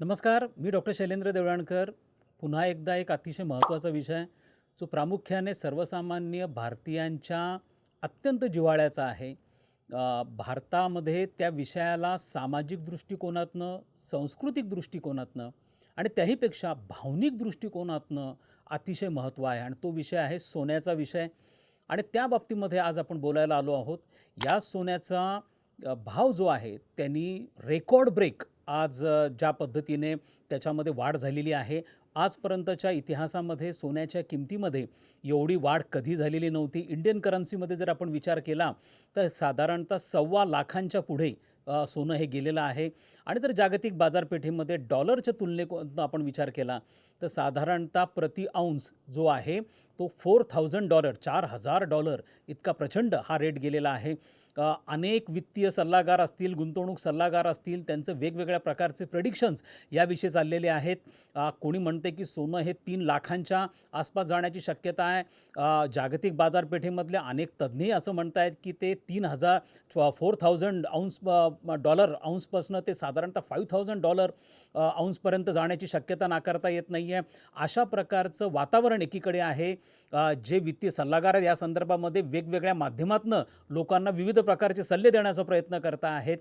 नमस्कार मी डॉक्टर शैलेंद्र देवळाणकर. पुन्हा एकदा एक अतिशय महत्त्वाचा विषय जो प्रामुख्याने सर्वसामान्य भारतीयांच्या अत्यंत जिव्हाळ्याचा आहे. भारतामध्ये त्या विषयाला सामाजिक दृष्टिकोनातनं सांस्कृतिक दृष्टिकोनातनं आणि त्याहीपेक्षा भावनिक दृष्टिकोनातनं अतिशय महत्त्व आहे आणि तो विषय आहे सोन्याचा विषय. आणि त्या बाबतीमध्ये आज आपण बोलायला आलो आहोत. या सोन्याचा भाव जो आहे त्यांनी रेकॉर्ड ब्रेक आज ज्या पद्धतीने त्याच्यामध्ये वाढ झालेली आहे आजपर्यंतच्या इतिहासामध्ये सोन्याच्या किमतीमध्ये एवढी वाढ कधी झालेली नव्हती. इंडियन करन्सीमध्ये जर आपण विचार केला तर साधारणतः सव्वा लाखांच्या पुढे सोनं हे गेलेलं आहे. आणि जर जागतिक बाजारपेठेमध्ये डॉलरच्या तुलने आपण विचार केला तर साधारणतः प्रति औंस जो आहे तो फोर थाउजंड डॉलर चार हजार डॉलर इतका प्रचंड हा रेट गेलेला आहे. अनेक वित्तीय सल्लागार असतील गुंतवणूक सल्लागार असतील त्यांचं वेगवेगळ्या प्रकारचे प्रेडिक्शन्स याविषयी चाललेले आहेत. कोणी म्हणते की सोनं हे तीन लाखांच्या आसपास जाण्याची शक्यता आहे. जागतिक बाजारपेठेमधले अनेक तज्ज्ञही असं म्हणत आहेत की ते तीन हजार फोर थाउजंड औंस डॉलर औंसपासनं ते साधारणतः फाईव्ह थाउजंड डॉलर औंसपर्यंत जाण्याची शक्यता नाकारता येत नाही आहे अशा प्रकारचं वातावरण एकीकडे आहे. जे वित्तीय सल्लागार आहेत या संदर्भामध्ये वेगवेगळ्या माध्यमातून लोकांना विविध प्रकारचे सल्ले देण्याचा प्रयत्न करता आहेत.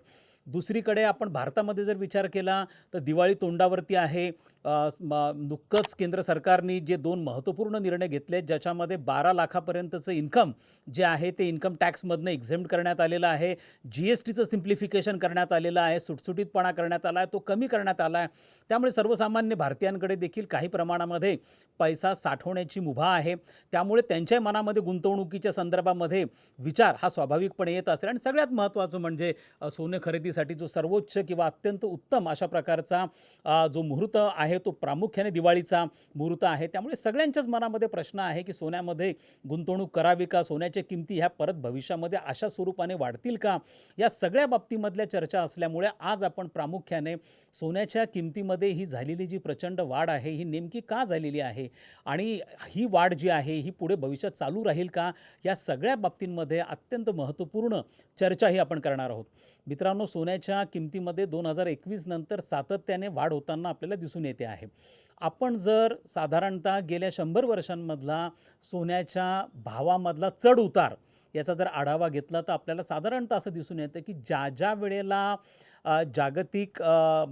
दुसरीकडे आपण भारतामध्ये जर विचार केला तर दिवाळी तोंडावरती आहे. नुकतंच केंद्र सरकारने जे दोन महत्त्वपूर्ण निर्णय घेतले ज्याच्यामध्ये बारा लाखापर्यंतचं इन्कम जे आहे ते इन्कम टॅक्समधनं एक्झेम्ट करण्यात आलेलं आहे. जी एस टीचं सिम्प्लिफिकेशन करण्यात आलेलं आहे. सुटसुटीतपणा करण्यात आला आहे. तो कमी करण्यात आला आहे. त्यामुळे सर्वसामान्य भारतीयांकडे देखील काही प्रमाणामध्ये पैसा साठवण्याची मुभा आहे. त्यामुळे त्यांच्या मनामध्ये गुंतवणुकीच्या संदर्भामध्ये विचार हा स्वाभाविकपणे येत असेल. आणि सगळ्यात महत्त्वाचं म्हणजे सोने खरेदीसाठी जो सर्वोच्च किंवा अत्यंत उत्तम अशा प्रकारचा जो मुहूर्त आहे तो प्रामुख्याने दिवाळीचा मुहूर्त आहे. त्यामुळे सगळ्यांच्याच मनामध्ये प्रश्न आहे की सोन्यामध्ये गुंतवणूक करावी का? सोन्याच्या किमती ह्या परत भविष्यामध्ये अशा स्वरूपाने वाढतील का? या सगळ्या बाबतीमधल्या चर्चा असल्यामुळे आज आपण प्रामुख्याने सोन्याच्या किमतीमध्ये ही झालेली जी प्रचंड वाढ आहे ही नेमकी का झालेली आहे? आणि ही वाढ जी आहे ही पुढे भविष्यात चालू राहील का? या सगळ्या बाबतींमध्ये अत्यंत महत्त्वपूर्ण चर्चाही आपण करणार आहोत. मित्रांनो सोन्याच्या किमतीमध्ये दोन हजार एकवीस नंतर सातत्याने वाढ होताना आपल्याला दिसून येते. आहे. आपण जर साधारणतः गेल्या शंभर वर्षांमधला सोन्याच्या भावामधला चढ उतार याचा जर आढावा घेतला तर आपल्याला साधारणतः असं दिसून येतं की ज्या ज्या वेळेला जागतिक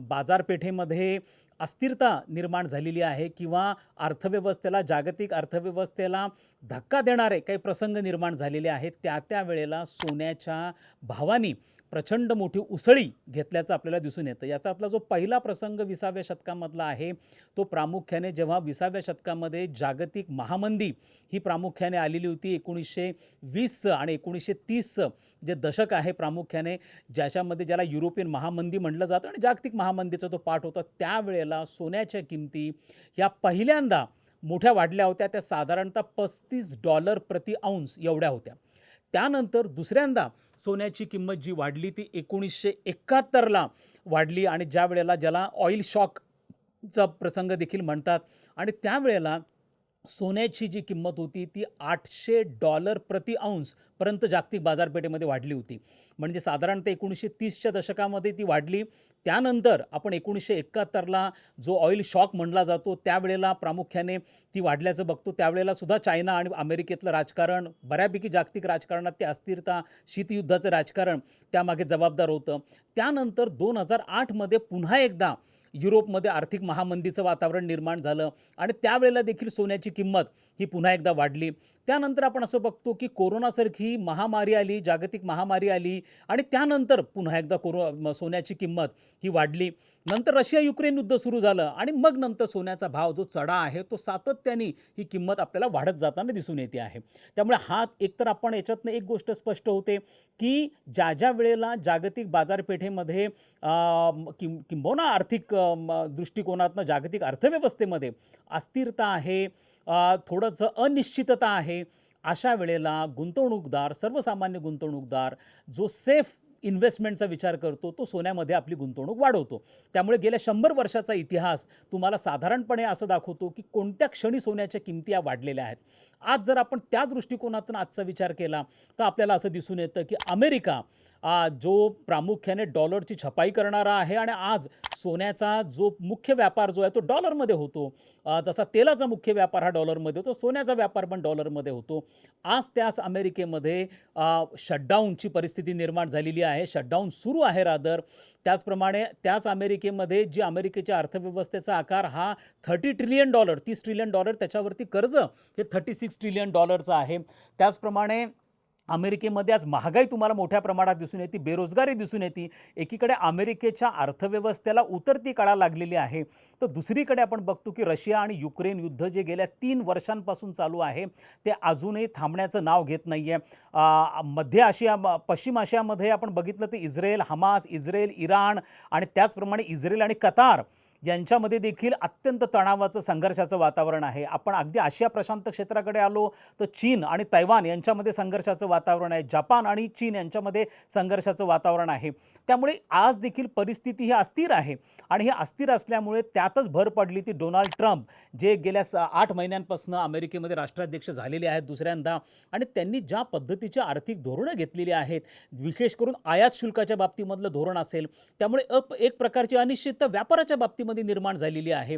बाजारपेठेमध्ये अस्थिरता निर्माण झालेली आहे किंवा अर्थव्यवस्थेला जागतिक अर्थव्यवस्थेला धक्का देणारे काही प्रसंग निर्माण झालेले आहेत त्या त्या वेळेला सोन्याच्या भावानी प्रचंड मोठी उसळी घेतल्याचं आपल्याला दिसून येतं. याच्यातला जो पहिला प्रसंग विसाव्या शतकामधला आहे तो प्रामुख्याने जेव्हा विसाव्या शतकामध्ये जागतिक महामंदी ही प्रामुख्याने आलेली होती एकोणीसशे वीसचं आणि एकोणीसशे तीसचं जे दशक आहे प्रामुख्याने ज्याच्यामध्ये ज्याला युरोपियन महामंदी म्हटलं जातं आणि जागतिक महामंदीचा तो पाठ होता त्यावेळेला सोन्याच्या किमती ह्या पहिल्यांदा मोठ्या वाढल्या होत्या. त्या साधारणतः पस्तीस डॉलर प्रति औंस एवढ्या होत्या. त्यानंतर दुसऱ्यांदा सोन्याची किंमत जी वाढली ती एकोणीसशे एकाहत्तरला वाढली आणि ज्या वेळेला ज्याला ऑइल शॉकचा प्रसंग देखील म्हणतात आणि त्यावेळेला सोन्याची जी किंमत होती ती आठशे डॉलर प्रति औंसपर्यंत जागतिक बाजारपेठेमध्ये वाढली होती. म्हणजे साधारणतः एकोणीसशे तीसच्या दशकामध्ये ती वाढली. त्यानंतर आपण एकोणीसशे एकाहत्तरला जो ऑइल शॉक म्हणला जातो त्यावेळेला प्रामुख्याने ती वाढल्याचं बघतो. त्यावेळेला सुद्धा चायना आणि अमेरिकेतलं राजकारण बऱ्यापैकी जागतिक राजकारणात ते अस्थिरता शीतयुद्धाचं राजकारण त्यामागे जबाबदार होतं. त्यानंतर दोन हजार आठमध्ये पुन्हा एकदा युरोपमध्ये आर्थिक महामंदीचं वातावरण निर्माण झालं आणि त्यावेळेला देखील सोन्याची किंमत ही पुन्हा एकदा वाढली. त्यानंतर आपण असं बघतो की कोरोनासारखी महामारी आली जागतिक महामारी आली आणि त्यानंतर पुन्हा एकदा कोरो सोन्याची किंमत ही वाढली. नंतर रशिया युक्रेन युद्ध सुरू झालं आणि मग नंतर सोन्याचा भाव जो चढा आहे तो सातत्याने ही किंमत आपल्याला वाढत जाताना दिसून येते आहे. त्यामुळे हा एकतर आपण याच्यातनं एक गोष्ट स्पष्ट होते की ज्या ज्या वेळेला जागतिक बाजारपेठेमध्ये किं किंबहुना आर्थिक दृष्टिकोनातनं जागतिक अर्थव्यवस्थेमध्ये अस्थिरता आहे थोडंसं अनिश्चितता आहे अशा वेळेला गुंतवणूकदार सर्वसामान्य गुंतवणूकदार जो सेफ इन्व्हेस्टमेंटचा विचार करतो तो सोन्यामध्ये आपली गुंतवणूक वाढवतो. त्यामुळे गेल्या शंभर वर्षाचा इतिहास तुम्हाला साधारणपणे असं दाखवतो की कोणत्या क्षणी सोन्याच्या किमती या वाढलेल्या आहेत. आज जर आपण त्या दृष्टिकोनातून आजचा विचार केला तर आपल्याला असं दिसून येतं की अमेरिका जो प्रामुख्याने डॉलरची छपाई करणारा आहे आणि आज सोन्याचा जो मुख्य व्यापार जो आहे तो डॉलरमध्ये होतो. जसा तेलाचा मुख्य व्यापार हा डॉलरमध्ये होतो सोन्याचा व्यापार पण डॉलरमध्ये होतो. आज त्यास अमेरिकेमध्ये शटडाऊनची परिस्थिती निर्माण झालेली आहे. शटडाऊन सुरू आहे रादर त्याचप्रमाणे त्याच अमेरिकेमध्ये जी अमेरिकेच्या अर्थव्यवस्थेचा आकार हा थर्टी ट्रिलियन डॉलर तीस ट्रिलियन डॉलर त्याच्यावरती कर्ज हे थर्टी सिक्स ट्रिलियन डॉलरचं आहे. त्याचप्रमाणे अमेरिकेमध्ये आज महागाई तुम्हाला मोठ्या प्रमाणात दिसून येते बेरोजगारी दिसून येते. एकीकडे अमेरिकेच्या अर्थव्यवस्थेला उतरती काळा लागलेली आहे. तर दुसरीकडे आपण बघतो की रशिया आणि युक्रेन युद्ध जे गेल्या तीन वर्षांपासून चालू आहे ते अजूनही थांबण्याचं नाव घेत नाही आहे मध्य आशिया म- पश्चिम आशियामध्ये आपण बघितलं तर इस्रायल हमास इस्रायल इराण आणि त्याचप्रमाणे इस्रायल आणि कतार यांच्यामध्ये देखील अत्यंत तणावाचं संघर्षाचं वातावरण आहे. आपण अगदी आशिया प्रशांत क्षेत्राकडे आलो तर चीन आणि तैवान यांच्यामध्ये संघर्षाचं वातावरण आहे. जपान आणि चीन यांच्यामध्ये संघर्षाचं वातावरण आहे. त्यामुळे आज देखील परिस्थिती ही अस्थिर आहे आणि ही अस्थिर असल्यामुळे त्यातच भर पडली ती डोनाल्ड ट्रम्प जे गेल्या स आठ महिन्यांपासून अमेरिकेमध्ये राष्ट्राध्यक्ष झालेले आहेत दुसऱ्यांदा आणि त्यांनी ज्या पद्धतीची आर्थिक धोरणं घेतलेली आहेत विशेष करून आयात शुल्काच्या बाबतीमधलं धोरण असेल त्यामुळे अप एक प्रकारची अनिश्चितता व्यापाराच्या बाबतीमध्ये निर्माण झालेली आहे.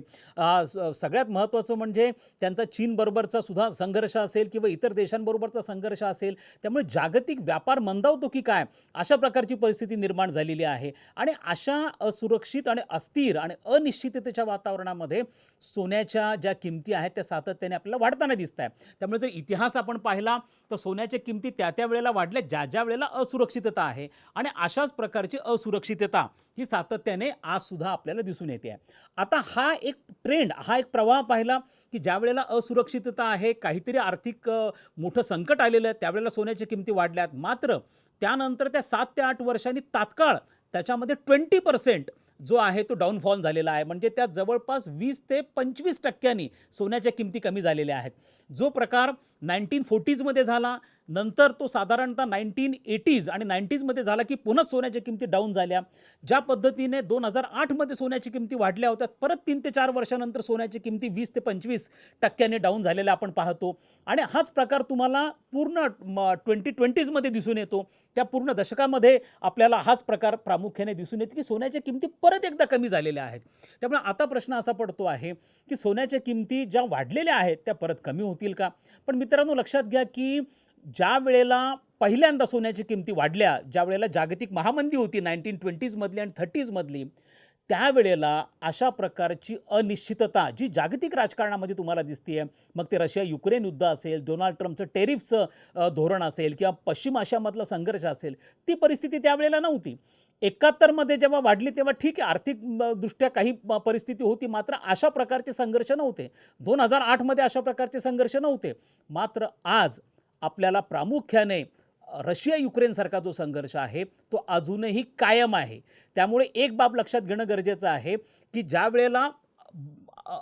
सगळ्यात महत्त्वाचं म्हणजे त्यांचा चीनबरोबरचा सुद्धा संघर्ष असेल किंवा इतर देशांबरोबरचा संघर्ष असेल त्यामुळे जागतिक व्यापार मंदावतो की काय? अशा प्रकारची परिस्थिती निर्माण झालेली आहे. आणि अशा असुरक्षित आणि अस्थिर आणि अनिश्चिततेच्या वातावरणामध्ये सोन्याच्या ज्या किमती आहेत त्या सातत्याने आपल्याला वाढताना दिसत आहे त्यामुळे जर इतिहास आपण पाहिला तर सोन्याच्या किमती त्या त्या वेळेला वाढल्या ज्या ज्या वेळेला असुरक्षितता आहे. आणि अशाच प्रकारची असुरक्षितता ही सातत्याने आज सुद्धा आपल्याला दिसून येते. आहे आता हा एक ट्रेंड हा एक प्रवाह पाहिला की ज्या वेळेला असुरक्षितता आहे काहीतरी आर्थिक मोठं संकट आलेलं आहे त्यावेळेला सोन्याच्या किमती वाढल्यात. मात्र त्यानंतर त्या सात ते आठ वर्षांनी तात्काळ त्याच्यामध्ये ट्वेंटी पर्सेंट जो आहे तो डाऊनफॉल झालेला आहे. म्हणजे त्या जवळपास वीस ते पंचवीस टक्क्यांनी सोन्याच्या किमती कमी झालेल्या आहेत. जो प्रकार नाईन्टीन फोर्टीजमध्ये झाला नंतर तो साधारणतः नाईन्टीन एटीज आणि नाईन्टीजमध्ये झाला की पुन्हा सोन्याच्या किमती डाऊन झाल्या. ज्या पद्धतीने दोन हजार आठमध्ये सोन्याची किमती वाढल्या होत्या परत तीन ते चार वर्षानंतर सोन्याची किमती वीस ते पंचवीस टक्क्याने डाऊन झालेल्या आपण पाहतो. आणि हाच प्रकार तुम्हाला पूर्ण ट्वेंटी ट्वेंटीजमध्ये दिसून येतो. त्या पूर्ण दशकामध्ये आपल्याला हाच प्रकार प्रामुख्याने दिसून येतो की सोन्याच्या किमती परत एकदा कमी झालेल्या आहेत. त्यामुळे आता प्रश्न असा पडतो आहे की सोन्याच्या किमती ज्या वाढलेल्या आहेत त्या परत कमी होतील का? पण मित्रांनो लक्षात घ्या की ज्या वेळेला पहिल्यांदा सोन्याची किमती वाढल्या ज्या वेळेला जागतिक महामंदी होती नाईन्टीन ट्वेंटीजमधली आणि थर्टीजमधली त्यावेळेला अशा प्रकारची अनिश्चितता जी जागतिक राजकारणामध्ये तुम्हाला दिसते आहे मग ते रशिया युक्रेन युद्ध असेल डोनाल्ड ट्रम्पचं टेरिफचं धोरण असेल किंवा पश्चिम आशियामधला संघर्ष असेल ती परिस्थिती त्यावेळेला नव्हती. एकाहत्तरमध्ये जेव्हा वाढली तेव्हा ठीक आहे आर्थिक दृष्ट्या काही परिस्थिती होती मात्र अशा प्रकारचे संघर्ष नव्हते. दोन हजार आठमध्ये अशा प्रकारचे संघर्ष नव्हते. मात्र आज आपल्याला प्रामुख्याने रशिया युक्रेनसारखा जो संघर्ष आहे तो अजूनही कायम आहे. त्यामुळे एक बाब लक्षात घेणं गरजेचं आहे की ज्या वेळेला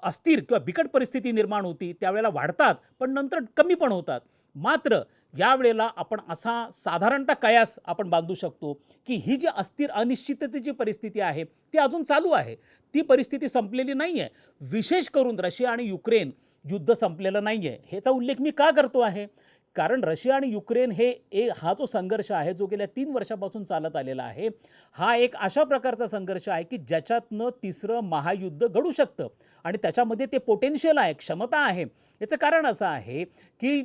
अस्थिर किंवा बिकट परिस्थिती निर्माण होती त्यावेळेला वाढतात पण नंतर कमी पण होतात. मात्र यावेळेला आपण असा साधारणतः कयास आपण बांधू शकतो की ही जी अस्थिर अनिश्चिततेची परिस्थिती आहे ती अजून चालू आहे. ती परिस्थिती संपलेली नाही आहे विशेष करून रशिया आणि युक्रेन युद्ध संपलेलं नाही आहे ह्याचा उल्लेख मी का करतो आहे? कारण रशिया आणि युक्रेन हे ए हा जो संघर्ष आहे जो गेल्या तीन वर्षापासून चालत आलेला आहे हा एक अशा प्रकारचा संघर्ष आहे की ज्याच्यातनं तिसरं महायुद्ध घडू शकतं. आणि त्याच्यामध्ये ते पोटेन्शियल आहे क्षमता आहे. याचं कारण असं आहे की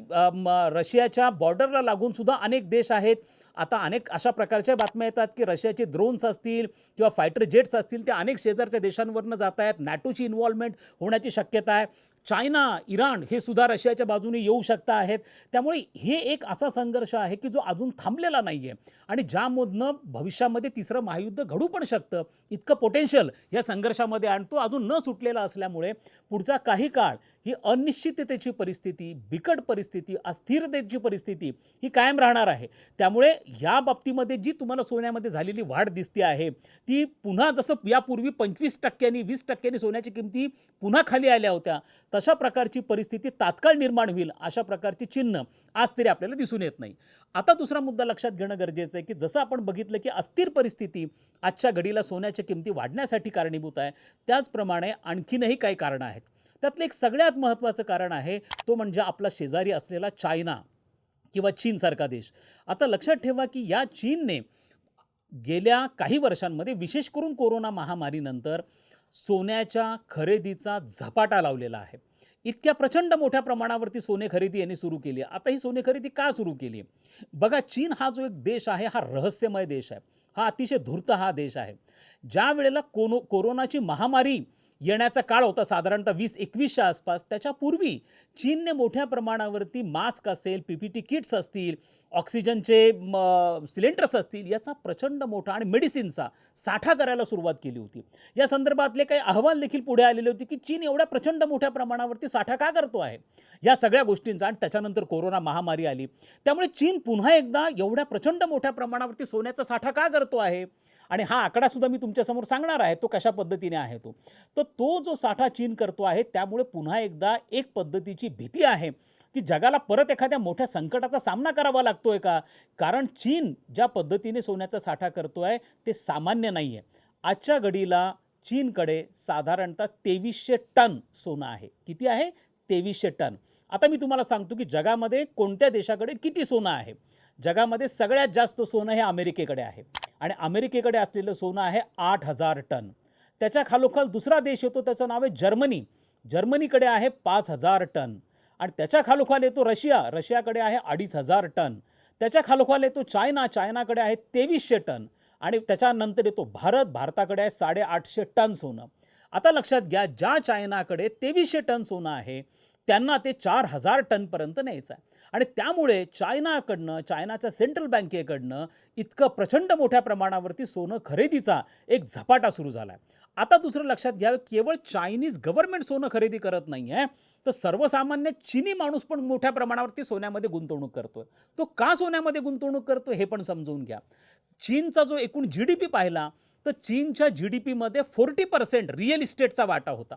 रशियाच्या बॉर्डरला लागून सुद्धा अनेक देश आहेत. आता अनेक अशा प्रकारच्या बातम्या येतात की रशियाचे ड्रोन्स असतील किंवा फायटर जेट्स असतील ते अनेक शेजारच्या देशांवरनं जात आहेत नॅटोची इन्व्हॉल्वमेंट होण्याची शक्यता आहे. चायना इराण हे सुद्धा रशियाच्या बाजूने येऊ शकता आहेत. त्यामुळे हे एक असा संघर्ष आहे की जो अजून थांबलेला नाही आहे आणि ज्यामधनं भविष्यामध्ये तिसरं महायुद्ध घडू पण शकतं इतकं पोटेन्शियल या संघर्षामध्ये आणि तो अजून न सुटलेला असल्यामुळे पुढचा काही काळ ही अनिश्चिततेची परिस्थिती बिकट परिस्थिती अस्थिरतेची परिस्थिती ही कायम राहणार आहे. त्यामुळे या बाबतीमध्ये जी तुम्हाला सोन्यामध्ये झालेली वाढ दिसते आहे ती पुन्हा जसं यापूर्वी पंचवीस टक्क्यांनी वीस टक्क्यांनी सोन्याची किमती पुन्हा खाली आल्या होत्या तशा प्रकारची परिस्थिती तात्काळ निर्माण होईल अशा प्रकारची चिन्ह आज तरी आपल्याला दिसून येत नाही. आता दुसरा मुद्दा लक्षात घेणं गरजेचं आहे की जसं आपण बघितलं की अस्थिर परिस्थिती आजच्या घडीला सोन्याच्या किमती वाढण्यासाठी कारणीभूत आहे. त्याचप्रमाणे आणखीनही काही कारणं आहेत. त्यातलं एक सगळ्यात महत्त्वाचं कारण आहे तो म्हणजे आपला शेजारी असलेला चायना किंवा चीनसारखा देश. आता लक्षात ठेवा की या चीनने गेल्या काही वर्षांमध्ये विशेष करून कोरोना महामारीनंतर सोन्याच्या खरेदीचा झपाटा लावलेला आहे. इतक्या प्रचंड मोठ्या प्रमाणावरती सोने खरेदी यांनी सुरू केली. आता ही सोने खरेदी का सुरू केली? आहे बघा चीन हा जो एक देश आहे हा रहस्यमय देश आहे. हा अतिशय धूर्त हा देश आहे. ज्या वेळेला कोनो कोरोनाची महामारी येण्याचा काळ होता साधारणतः वीस एकवीसच्या आसपास. त्याच्यापूर्वी चीनने मोठ्या प्रमाणावरती मास्क असेल पी पी टी किट्स असतील ऑक्सिजनचे म, सिलेंडर्स असतील याचा प्रचंड मोठा आणि मेडिसिनचा साठा करायला सुरुवात केली होती. या संदर्भातले काही अहवाल देखील पुढे आलेले होते की चीन एवढ्या प्रचंड मोठ्या प्रमाणावरती साठा का करतो आहे? या सगळ्या गोष्टींचा आणि त्याच्यानंतर कोरोना महामारी आली. त्यामुळे चीन पुन्हा एकदा एवढ्या प्रचंड मोठ्या प्रमाणावरती सोन्याचा साठा का करतो आहे? आणि हा आकडा सुद्धा मी तुमच्यासमोर सांगणार आहे तो कशा पद्धतीने आहे तो? तर तो जो साठा चीन करतो आहे त्यामुळे पुन्हा एकदा एक पद्धतीची भीती आहे की जगाला परत एखाद्या मोठ्या संकटाचा सामना करावा लागतोय का? कारण चीन ज्या पद्धतीने सोन्याचा साठा करतो आहे ते सामान्य नाही आहे आजच्या घडीला चीनकडे साधारणतः तेवीसशे टन सोनं आहे. किती आहे? तेवीसशे टन. आता मी तुम्हाला सांगतो की जगामध्ये कोणत्या देशाकडे किती सोनं आहे? जगामध्ये सगळ्यात जास्त सोनं हे अमेरिकेकडे आहे. आणि अमेरिकेकडे असलेलं सोनं आहे आठ हजार टन. त्याच्या खालोखाल दुसरा देश येतो त्याचं नाव आहे जर्मनी. जर्मनीकडे आहे पाच हजार टन. आणि त्याच्या खालोखाल येतो रशिया. रशियाकडे आहे अडीच हजार टन. त्याच्या खालोखाल येतो चायना. चायनाकडे आहे तेवीसशे टन. आणि त्याच्यानंतर येतो भारत. भारताकडे आहे साडेआठशे टन सोनं. आता लक्षात घ्या ज्या चायनाकडे तेवीसशे टन सोनं आहे त्यांना ते चार हजार टनपर्यंत न्यायचं आहे. आणि त्यामुळे चायनाकडनं चायनाच्या सेंट्रल बँकेकडनं इतकं प्रचंड मोठ्या प्रमाणावरती सोनं खरेदीचा एक झपाटा सुरू झाला आहे आता दुसरं लक्षात घ्या केवळ चायनीज गव्हर्नमेंट सोनं खरेदी करत नाही आहे तर सर्वसामान्य चीनी माणूस पण मोठ्या प्रमाणावरती सोन्यामध्ये गुंतवणूक करतोय. तो का सोन्यामध्ये गुंतवणूक करतो हे पण समजून घ्या. चीनचा जो एकूण जी डी पी पाहिला तर चीनच्या जी डी पीमध्ये फोर्टी पर्सेंट रिअल इस्टेटचा वाटा होता.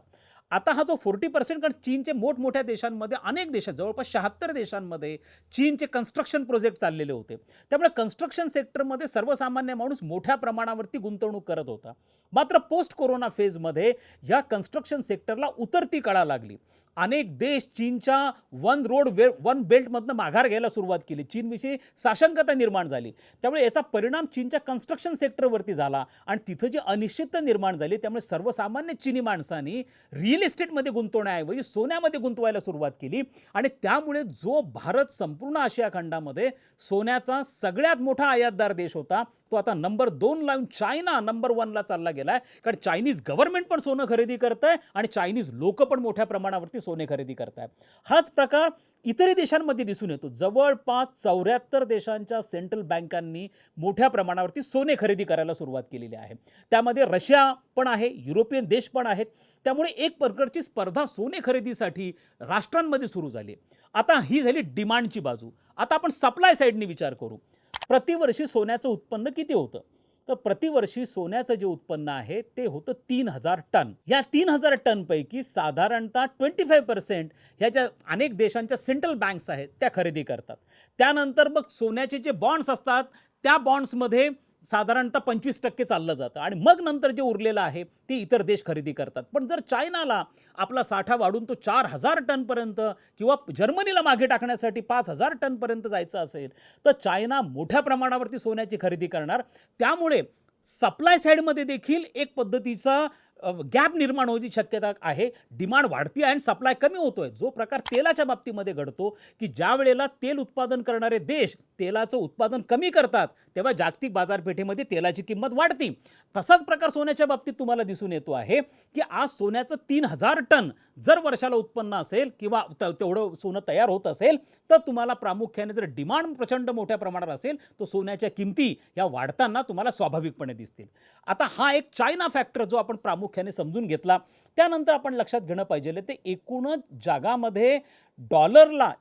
आता हा जो फोर्टी पर्सेंट कारण चीनचे मोठमोठ्या देशांमध्ये अनेक देशात जवळपास शहात्तर देशांमध्ये चीनचे कन्स्ट्रक्शन प्रोजेक्ट चाललेले होते. त्यामुळे कन्स्ट्रक्शन सेक्टरमध्ये सर्वसामान्य माणूस मोठ्या प्रमाणावरती गुंतवणूक करत होता. मात्र पोस्ट कोरोना फेजमध्ये या कन्स्ट्रक्शन सेक्टरला उतरती कळा लागली. अनेक देश चीनच्या वन रोड वे वन बेल्टमधनं माघार घ्यायला सुरुवात केली. चीनविषयी साशंकता निर्माण झाली. त्यामुळे याचा परिणाम चीनच्या कन्स्ट्रक्शन सेक्टरवरती झाला आणि तिथं जी अनिश्चितता निर्माण झाली त्यामुळे सर्वसामान्य चीनी माणसांनी रिअल इस्टेटमध्ये गुंतवण्याऐवजी सोन्यामध्ये गुंतवायला सुरुवात केली. आणि त्यामुळे जो भारत संपूर्ण आशिया खंडामध्ये सोन्याचा सगळ्यात मोठा आयातदार देश होता तो आता नंबर दोन लावून चायना नंबर वनला चालला गेलाय. कारण चायनीज गव्हर्नमेंट पण सोनं खरेदी करत आहे आणि चायनीज लोक पण मोठ्या प्रमाणावरती सोने खरेदी करत हाच प्रकार इतरही देशांमध्ये दिसून येतो. जवळपास चौऱ्याहत्तर देशांच्या सेंट्रल बँकांनी मोठ्या प्रमाणावरती सोने खरेदी करायला सुरुवात केलेली आहे. त्यामध्ये रशिया पण आहे युरोपियन देश पण आहेत. त्यामुळे एक प्रकारची स्पर्धा सोने खरेदीसाठी राष्ट्रांमध्ये सुरू झाली. आता ही झाली डिमांडची बाजू. आता आपण सप्लाय साईडने विचार करू. प्रतिवर्षी सोन्याचं उत्पन्न किती होतं? तर प्रतिवर्षी सोन्याचं जे उत्पन्न आहे ते होतं तीन हजार टन. या तीन हजार टनपैकी साधारणतः ट्वेंटी फाईव्ह पर्सेंट ह्या ज्या अनेक देशांच्या सेंट्रल बँक्स आहेत त्या खरेदी करतात. त्यानंतर मग सोन्याचे जे बॉन्ड्स असतात त्या बॉन्ड्समध्ये साधारणतः पंचवीस टक्के चाललं जातं. आणि मग नंतर जे उरलेलं आहे ते इतर देश खरेदी करतात. पण जर चायनाला आपला साठा वाढून तो चार हजार टनपर्यंत किंवा जर्मनीला मागे टाकण्यासाठी पाच हजार टनपर्यंत जायचं असेल तर चायना मोठ्या प्रमाणावरती सोन्याची खरेदी करणार. त्यामुळे सप्लाय साईडमध्ये देखील एक पद्धतीचा गॅप निर्माण होण्याची शक्यता आहे. डिमांड वाढती आहे आणि सप्लाय कमी होतोय. जो प्रकार तेलाच्या बाबतीमध्ये घडतो की ज्या वेळेला तेल उत्पादन करणारे देश तेलाचं उत्पादन कमी करतात तेव्हा जागतिक बाजारपेठेमध्ये तेलाची किंमत वाढती. तसाच प्रकार सोन्याच्या बाबतीत तुम्हाला दिसून येतो आहे की आज सोन्याचं तीन हजार टन जर वर्षाला उत्पन्न असेल किंवा त- तेवढं सोनं तयार होत असेल तर तुम्हाला प्रामुख्याने जर डिमांड प्रचंड मोठ्या प्रमाणात असेल तर सोन्याच्या किमती या वाढताना तुम्हाला स्वाभाविकपणे दिसतील. आता हा एक चायना फॅक्टर जो आपण प्रामुख्याने समजून घेतला. त्यानंतर आपण लक्षात घेणं पाहिजे ते एकूणच जगामध्ये डॉलरला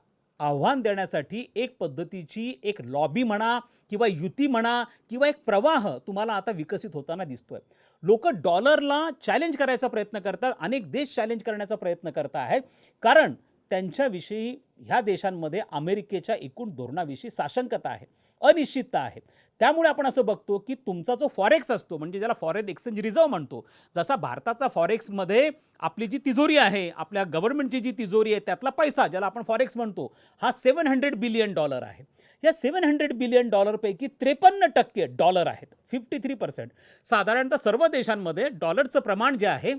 आव्हान देण्यासाठी एक पद्धतीची एक लॉबी म्हणा किंवा युती म्हणा किंवा एक प्रवाह तुम्हाला आता विकसित होताना दिसतोय. लोक डॉलरला चॅलेंज करायचा प्रयत्न करतात अनेक देश चॅलेंज करण्याचा प्रयत्न करत आहेत. कारण त्यांच्याविषयी ह्या देशांमध्ये अमेरिकेच्या एकूण धोरणाविषयी साशंकता आहे अनिश्चितता आहे. त्यामुळे आपण असं बघतो की तुमचा जो फॉरेक्स असतो म्हणजे ज्याला फॉरेन एक्सचेंज रिझर्व म्हणतो जसा भारताचा फॉरेक्समध्ये आपली जी तिजोरी आहे आपल्या गव्हर्नमेंटची जी तिजोरी आहे त्यातला पैसा ज्याला आपण फॉरेक्स म्हणतो हा सेवन हंड्रेड बिलियन डॉलर आहे. या सेवन हंड्रेड बिलियन डॉलरपैकी त्रेपन्न टक्के डॉलर आहेत फिफ्टी थ्री पर्सेंट. साधारणतः सर्व देशांमध्ये डॉलरचं प्रमाण जे आहे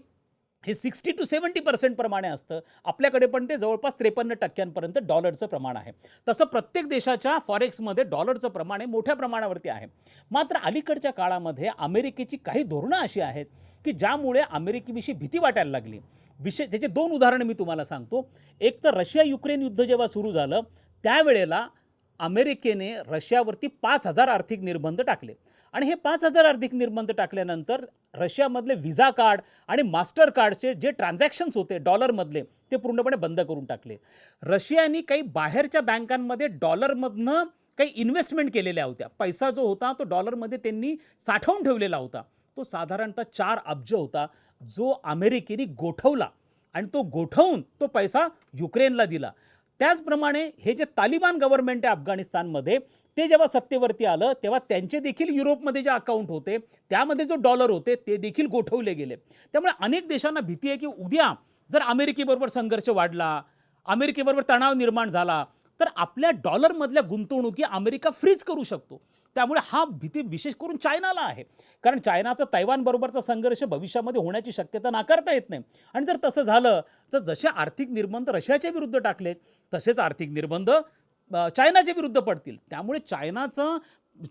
हे सिक्स्टी टू सेवन्टी पर्सेंट प्रमाणे असतं. आपल्याकडे पण ते जवळपास त्रेपन्न टक्क्यांपर्यंत डॉलरचं प्रमाण आहे. तसं प्रत्येक देशाच्या फॉरेक्समध्ये डॉलरचं प्रमाण हे मोठ्या प्रमाणावरती आहे. मात्र अलीकडच्या काळामध्ये अमेरिकेची काही धोरणं अशी आहेत की ज्यामुळे अमेरिकेविषयी भीती वाटायला लागली. विशेष त्याचे दोन उदाहरणं मी तुम्हाला सांगतो. एक तर रशिया युक्रेन युद्ध जेव्हा सुरू झालं त्यावेळेला अमेरिकेने रशियावरती पाच हजार आर्थिक निर्बंध टाकले. आणि हे पाच हजार आर्थिक निर्बंध टाकल्यानंतर रशियामधले व्हिसा कार्ड आणि मास्टर कार्डचे जे ट्रान्झॅक्शन्स होते डॉलरमधले ते पूर्णपणे बंद करून टाकले. रशियाने काही बाहेरच्या बँकांमध्ये डॉलरमधनं काही इन्व्हेस्टमेंट केलेल्या होत्या. पैसा जो होता तो डॉलरमध्ये त्यांनी साठवून ठेवलेला होता. तो साधारणतः चार अब्ज होता जो अमेरिकेने गोठवला आणि तो गोठवून तो पैसा युक्रेनला दिला. त्याचप्रमाणे हे जे तालिबान गव्हर्नमेंट आहे अफगाणिस्तानमध्ये ते जेव्हा सत्तेवरती आलं तेव्हा त्यांचे देखील युरोपमध्ये जे अकाउंट होते त्यामध्ये जो डॉलर होते ते देखील गोठवले गेले. त्यामुळे अनेक देशांना भीती आहे की उद्या जर अमेरिकेबरोबर संघर्ष वाढला अमेरिकेबरोबर तणाव निर्माण झाला तर आपल्या डॉलरमधल्या गुंतवणुकी अमेरिका फ्रीज करू शकतो. त्यामुळे हा भीती विशेष करून चायनाला आहे. कारण चायनाचा तैवानबरोबरचा संघर्ष भविष्यामध्ये होण्याची शक्यता नाकारता येत नाही. आणि जर तसं झालं तर जसे आर्थिक निर्बंध रशियाच्या विरुद्ध टाकले तसेच आर्थिक निर्बंध चायनाच्या विरुद्ध पडतील. त्यामुळे चायनाचं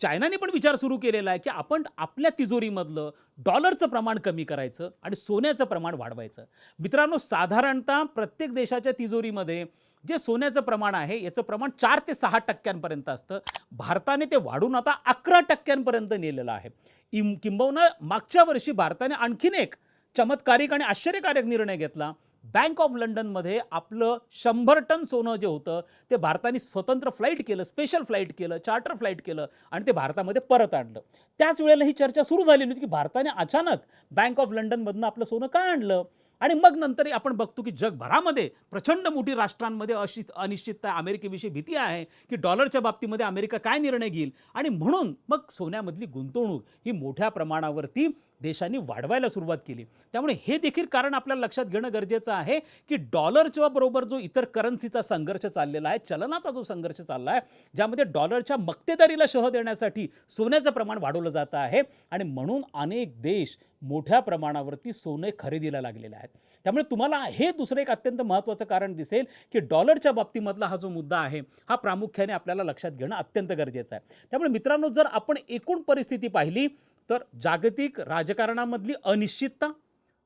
चायनाने पण विचार सुरू केलेला आहे की आपण आपल्या तिजोरीमधलं डॉलरचं प्रमाण कमी करायचं आणि सोन्याचं प्रमाण वाढवायचं. मित्रांनो साधारणतः प्रत्येक देशाच्या तिजोरीमध्ये जे सोन्याचं प्रमाण आहे याचं प्रमाण चार ते सहा टक्क्यांपर्यंत असतं. भारताने ते वाढून आता अकरा टक्क्यांपर्यंत नेलेलं आहे. इम किंबहुना मागच्या वर्षी भारताने आणखीन एक चमत्कारिक आणि आश्चर्यकारक निर्णय घेतला. बँक ऑफ लंडनमध्ये आपलं शंभर टन सोनं जे होतं ते भारताने स्वतंत्र फ्लाईट केलं स्पेशल फ्लाईट केलं चार्टर फ्लाईट केलं आणि ते भारतामध्ये परत आणलं. त्याच वेळेला ही चर्चा सुरू झालेली होती की भारताने अचानक बँक ऑफ लंडनमधनं आपलं सोनं का आणलं? आणि मग नंतर आपण बघतो की जगभरामध्ये प्रचंड मोठी राष्ट्रांमध्ये अशी अनिश्चितता अमेरिकेविषयी भीती आहे की डॉलरच्या बाबतीमध्ये अमेरिका काय निर्णय घेईल? आणि म्हणून मग सोन्यामधली गुंतवणूक ही मोठ्या प्रमाणावरती देशांनी वाढवायला सुरुवात केली. त्यामुळे हे देखील कारण आपल्याला लक्षात घेणं गरजेचं आहे की डॉलरच्या बरोबर जो इतर करन्सीचा संघर्ष चाललेला आहे चलनाचा जो संघर्ष चालला आहे ज्यामध्ये डॉलरच्या मक्तेदारीला शह देण्यासाठी सोन्याचं प्रमाण वाढवलं जातं आहे आणि म्हणून अनेक देश मोठ्या प्रमाणावरती सोने खरेदीला लागलेले आहेत. त्यामुळे तुम्हाला हे दुसरं एक अत्यंत महत्त्वाचं कारण दिसेल की डॉलरच्या बाबतीमधला हा जो मुद्दा आहे हा प्रामुख्याने आपल्याला लक्षात घेणं अत्यंत गरजेचं आहे. त्यामुळे मित्रांनो जर आपण एकूण परिस्थिती पाहिली तर जागतिक राजकारणामधली अनिश्चितता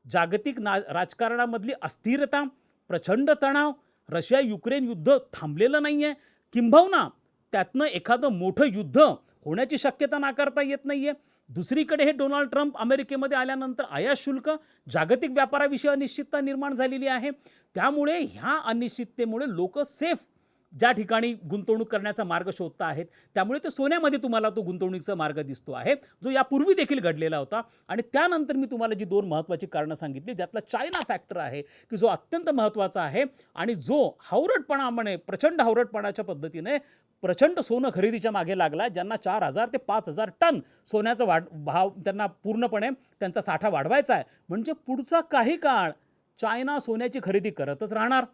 जागतिक ना राजकारणामधली अस्थिरता प्रचंड तणाव रशिया युक्रेन युद्ध थांबलेलं नाही आहे किंबहुना त्यातनं एखादं मोठं युद्ध होण्याची शक्यता नाकारता येत नाही आहे दुसरीकडे हे डोनाल्ड ट्रम्प अमेरिकेमध्ये आल्यानंतर आयात शुल्क जागतिक व्यापाराविषयी अनिश्चितता निर्माण झालेली आहे. त्यामुळे ह्या अनिश्चिततेमुळे लोक सेफ ज्या ठिकाणी गुंतवणूक करण्याचा मार्ग शोधता आहेत त्यामुळे ते सोन्यामध्ये तुम्हाला तो गुंतवणुकीचा मार्ग दिसतो आहे जो यापूर्वी देखील घडलेला होता. आणि त्यानंतर मी तुम्हाला जी दोन महत्त्वाची कारणं सांगितली त्यातला चायना फॅक्टर आहे की जो अत्यंत महत्त्वाचा आहे आणि जो हावरटपणामुळे प्रचंड हावरटपणाच्या पद्धतीने प्रचंड सोनं खरेदीच्या मागे लागला ज्यांना चार हजार ते पाच हजार टन सोन्याचा वाढ भाव त्यांना पूर्णपणे त्यांचा साठा वाढवायचा आहे. म्हणजे पुढचा काही काळ चायना सोन्याची खरेदी करतच राहणार.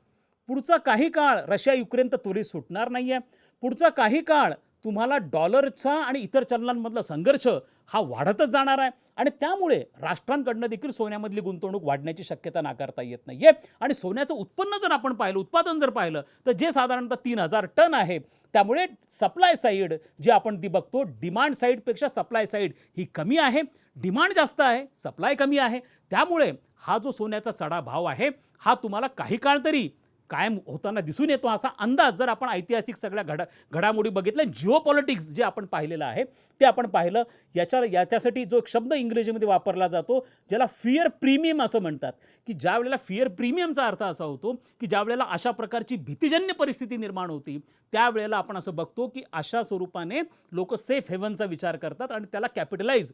पुढचा काही काळ रशिया युक्रेन तर त्वरित सुटणार नाही आहे पुढचा काही काळ तुम्हाला डॉलरचा आणि इतर चलनांमधला संघर्ष हा वाढतच जाणार आहे. आणि त्यामुळे राष्ट्रांकडनं देखील सोन्यामधली गुंतवणूक वाढण्याची शक्यता नाकारता येत नाही आहे आणि सोन्याचं उत्पन्न जर आपण पाहिलं उत्पादन जर पाहिलं तर जे साधारणतः तीन हजार टन आहे त्यामुळे सप्लाय साईड जे आपण ती बघतो डिमांड साईडपेक्षा सप्लाय साईड ही कमी आहे. डिमांड जास्त आहे सप्लाय कमी आहे. त्यामुळे हा जो सोन्याचा चढा भाव आहे हा तुम्हाला काही काळ तरी कायम होताना दिसून येतो असा अंदाज जर आपण ऐतिहासिक सगळ्या घडा घडामोडी बघितल्या जिओ पॉलिटिक्स जे आपण पाहिलेलं आहे ते आपण पाहिलं याच्या याच्यासाठी जो एक शब्द इंग्रजीमध्ये वापरला जातो ज्याला फिअर प्रीमियम असं म्हणतात. की ज्या वेळेला फिअर प्रीमियमचा अर्थ असा होतो की ज्या वेळेला अशा प्रकारची भीतीजन्य परिस्थिती निर्माण होती त्यावेळेला आपण असं बघतो की अशा स्वरूपाने लोक सेफ हेवनचा विचार करतात आणि त्याला कॅपिटलाइज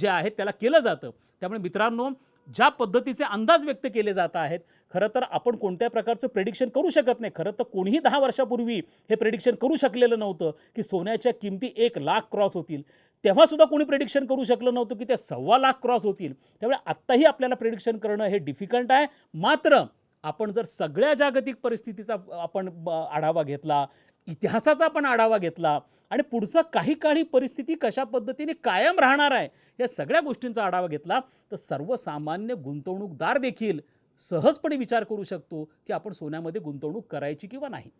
जे आहे त्याला केलं जातं. त्यामुळे मित्रांनो ज्या पद्धतीचे अंदाज व्यक्त केले जात आहेत खरं तर आपण कोणत्या प्रकारचं प्रेडिक्शन करू शकत नाही. खरं तर कोणीही दहा वर्षापूर्वी हे प्रेडिक्शन करू शकलेलं नव्हतं की सोन्याच्या किमती एक लाख क्रॉस होतील. तेव्हासुद्धा कोणी प्रेडिक्शन करू शकलं नव्हतं की ते सव्वा लाख क्रॉस होतील. त्यामुळे आत्ताही आपल्याला प्रेडिक्शन करणं हे डिफिकल्ट आहे. मात्र आपण जर सगळ्या जागतिक परिस्थितीचा आपण आढावा घेतला इतिहासाचा आपण आढावा घेतला. आणि पुढचं काही काळी परिस्थिती कशा पद्धतीने कायम राहणार आहे या सगळ्या गोष्टींचा आढावा घेतला. तर सर्वसामान्य गुंतवणूकदार देखील सहजपणे विचार करू शकतो की आपण सोन्यामध्ये गुंतवणूक करायची किंवा नाही.